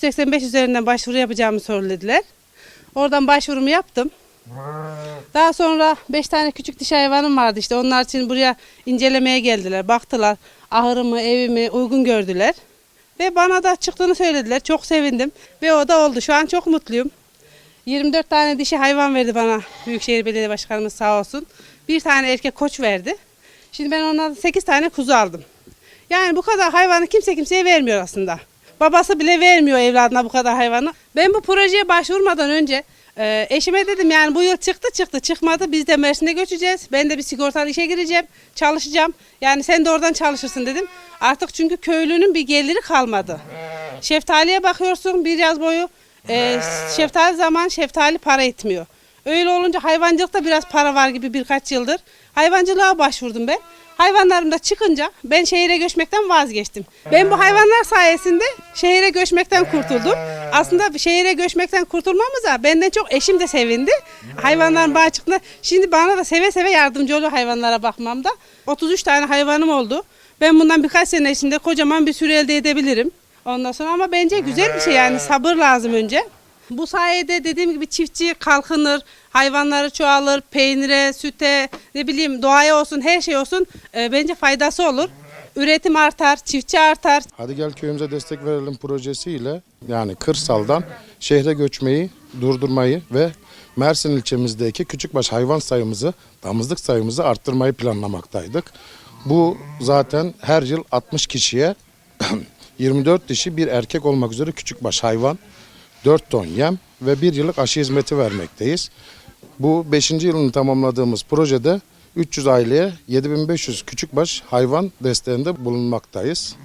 385 üzerinden başvuru yapacağımı söylediler. Oradan başvurumu yaptım. Daha sonra 5 tane küçük diş hayvanım vardı işte. Onlar için buraya incelemeye geldiler. Baktılar. Ahırımı, evimi uygun gördüler. Ve bana da çıktığını söylediler. Çok sevindim. Ve o da oldu. Şu an çok mutluyum. 24 tane dişi hayvan verdi bana Büyükşehir Belediye Başkanımız sağ olsun. Bir tane erkek koç verdi. Şimdi ben ondan 8 tane kuzu aldım. Yani bu kadar hayvanı kimse kimseye vermiyor aslında. Babası bile vermiyor evladına bu kadar hayvanı. Ben bu projeye başvurmadan önce e, eşime dedim yani bu yıl çıktı çıktı çıkmadı biz de Mersin'e göçeceğiz. Ben de bir sigortalı işe gireceğim çalışacağım. Yani sen de oradan çalışırsın dedim. Artık çünkü köylünün bir geliri kalmadı. Şeftaliye bakıyorsun bir yaz boyu e, şeftali zaman şeftali para etmiyor. Öyle olunca hayvancılıkta biraz para var gibi birkaç yıldır. Hayvancılığa başvurdum ben. Hayvanlarım da çıkınca ben şehire göçmekten vazgeçtim. Ben bu hayvanlar sayesinde şehire göçmekten kurtuldum. Aslında şehire göçmekten kurtulmamıza benden çok eşim de sevindi. Hayvanların bana çıktığında şimdi bana da seve seve yardımcı oluyor hayvanlara bakmamda. 33 tane hayvanım oldu. Ben bundan birkaç sene içinde kocaman bir sürü elde edebilirim. Ondan sonra ama bence güzel bir şey yani sabır lazım önce. Bu sayede dediğim gibi çiftçi kalkınır, hayvanları çoğalır, peynire, süte, ne bileyim doğaya olsun, her şey olsun e, bence faydası olur. Üretim artar, çiftçi artar. Hadi gel köyümüze destek verelim projesiyle yani kırsaldan şehre göçmeyi durdurmayı ve Mersin ilçemizdeki küçükbaş hayvan sayımızı, damızlık sayımızı arttırmayı planlamaktaydık. Bu zaten her yıl 60 kişiye 24 dişi bir erkek olmak üzere küçükbaş hayvan, 4 ton yem ve 1 yıllık aşı hizmeti vermekteyiz. Bu 5. yılını tamamladığımız projede 300 aileye 7500 küçükbaş hayvan desteğinde bulunmaktayız.